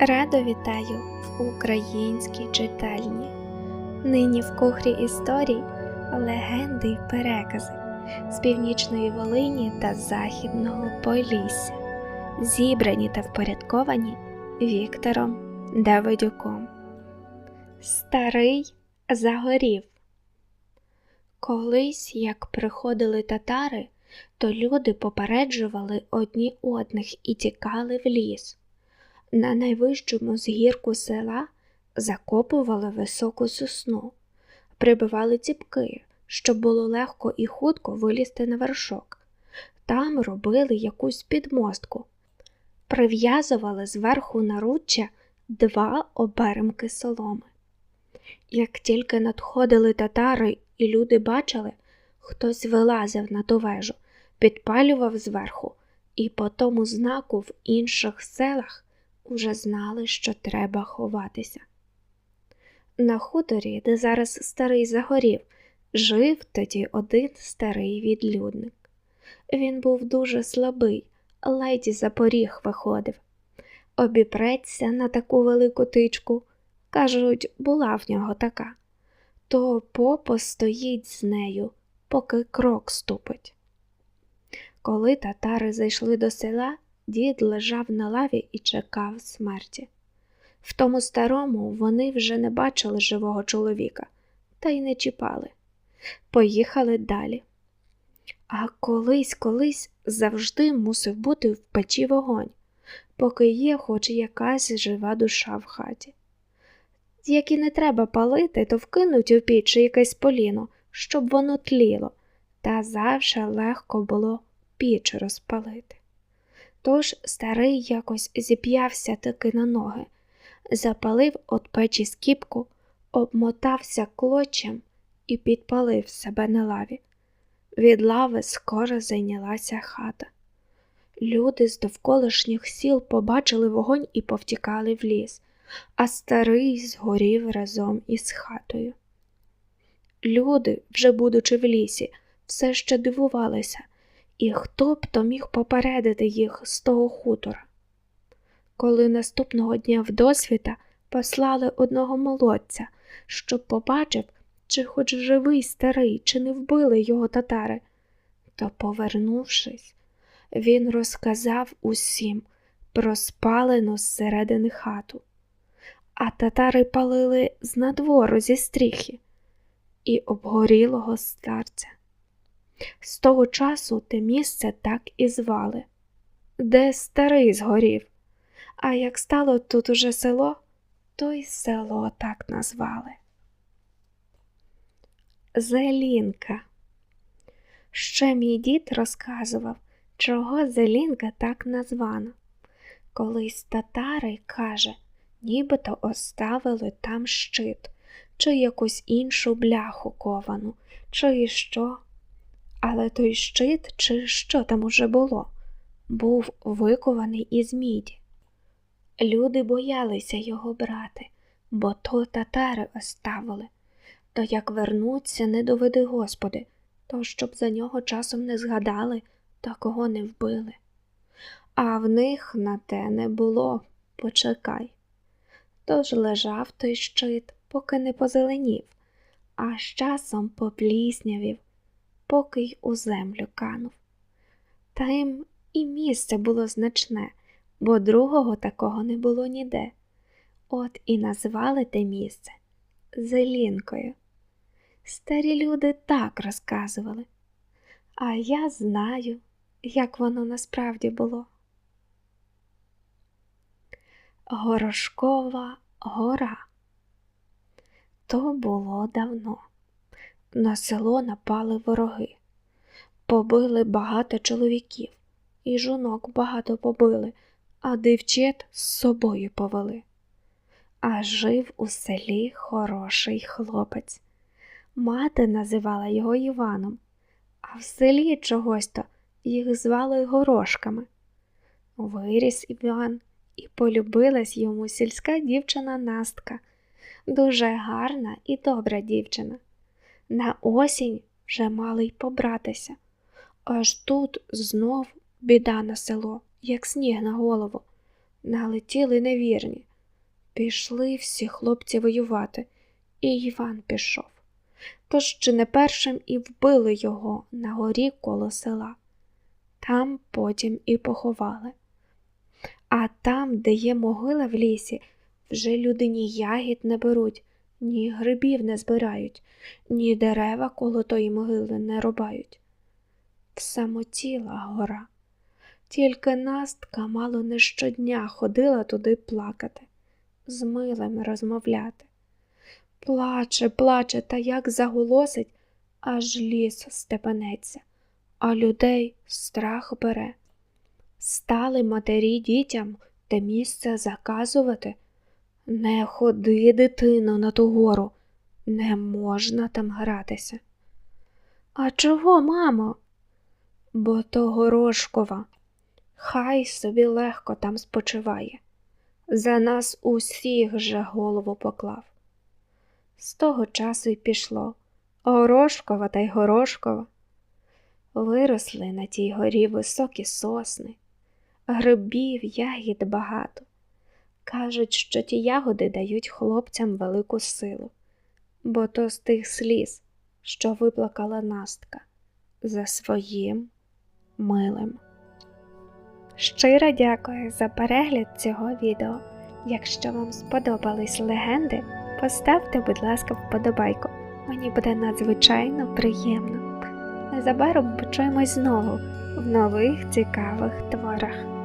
Радо вітаю в українській читальні. Нині в кухрі історій легенди й перекази з північної Волині та Західного Полісся, зібрані та впорядковані Віктором Давидюком. Старий загорів. Колись, як приходили татари, то люди попереджували одні одних і тікали в ліс. На найвищому згірку села закопували високу сосну, прибивали ціпки, щоб було легко і хутко вилізти на вершок. Там робили якусь підмостку, прив'язували зверху наруччя два оберемки соломи. Як тільки надходили татари і люди бачили, хтось вилазив на ту вежу, підпалював зверху, і по тому знаку в інших селах уже знали, що треба ховатися. На хуторі, де зараз старий загорів, жив тоді один старий відлюдник. Він був дуже слабий, ледь за поріг виходив. Обіпреться на таку велику тичку, кажуть, була в нього така, то попо стоїть з нею, поки крок ступить. Коли татари зайшли до села, дід лежав на лаві і чекав смерті. В тому старому вони вже не бачили живого чоловіка, та й не чіпали. Поїхали далі. А колись, колись завжди мусив бути в печі вогонь, поки є хоч якась жива душа в хаті. Як не треба палити, то вкинуть у піч якесь поліно, щоб воно тліло, та завжди легко було піч розпалити. Тож старий якось зіп'явся таки на ноги, запалив от печі скіпку, обмотався клочем і підпалив себе на лаві. Від лави скоро зайнялася хата. Люди з довколишніх сіл побачили вогонь і повтікали в ліс, а старий згорів разом із хатою. Люди, вже будучи в лісі, все ще дивувалися. І хто б то міг попередити їх з того хутора? Коли наступного дня в досвіта послали одного молодця, щоб побачив, чи хоч живий старий, чи не вбили його татари, то, повернувшись, він розказав усім про спалену зсередини хату, а татари палили з надвору зі стріхи і обгорілого старця. З того часу те місце так і звали, де старий згорів, а як стало тут уже село, то й село так назвали. Зелінка. Ще мій дід розказував, чого Зелінка так названа. Колись татари, каже, нібито оставили там щит, чи якусь іншу бляху ковану, чи і що. Але той щит, чи що там уже було, був викований із міді. Люди боялися його брати, бо то татари оставили, то як вернуться, не доведи Господи, то щоб за нього часом не згадали, та кого не вбили. А в них на те не було, почекай. Тож лежав той щит, поки не позеленів, а з часом попліснявів поки й у землю канув. Та їм і місце було значне, бо другого такого не було ніде. От і назвали те місце Зелінкою. Старі люди так розказували, а я знаю, як воно насправді було. Горошкова гора. То було давно на село напали вороги, побили багато чоловіків, і жінок багато побили, а дівчат з собою повели. А жив у селі хороший хлопець. Мати називала його Іваном, а в селі чогось то їх звали горошками. Виріс Іван і полюбилась йому сільська дівчина Настка, дуже гарна і добра дівчина. На осінь вже мали й побратися. Аж тут знов біда на село, як сніг на голову. налетіли невірні. Пішли всі хлопці воювати, і Іван пішов. Тож чи не першим і вбили його на горі коло села. Там потім і поховали. А там, де є могила в лісі, вже люди ні ягід не беруть, ні грибів не збирають, ні дерева коло тої могили не рубають. Самотіла гора. Тільки Настка мало не щодня ходила туди плакати, з милим розмовляти. Плаче, плаче, та як заголосить, аж ліс степенеться, а людей страх бере. Стали матері дітям те місце заказувати. Не ходи, дитино, на ту гору, не можна там гратися. А чого, мамо? Бо то Горошкова. Хай собі легко там спочиває. За нас усіх же голову поклав. З того часу й пішло. Горошкова та й Горошкова. Виросли на тій горі високі сосни, грибів, ягід багато. Кажуть, що ті ягоди дають хлопцям велику силу, бо то з тих сліз, що виплакала Настка за своїм милим. Щиро дякую за перегляд цього відео. Якщо вам сподобались легенди, поставте, будь ласка, вподобайку. Мені буде надзвичайно приємно. Незабаром почуємось знову в нових цікавих творах.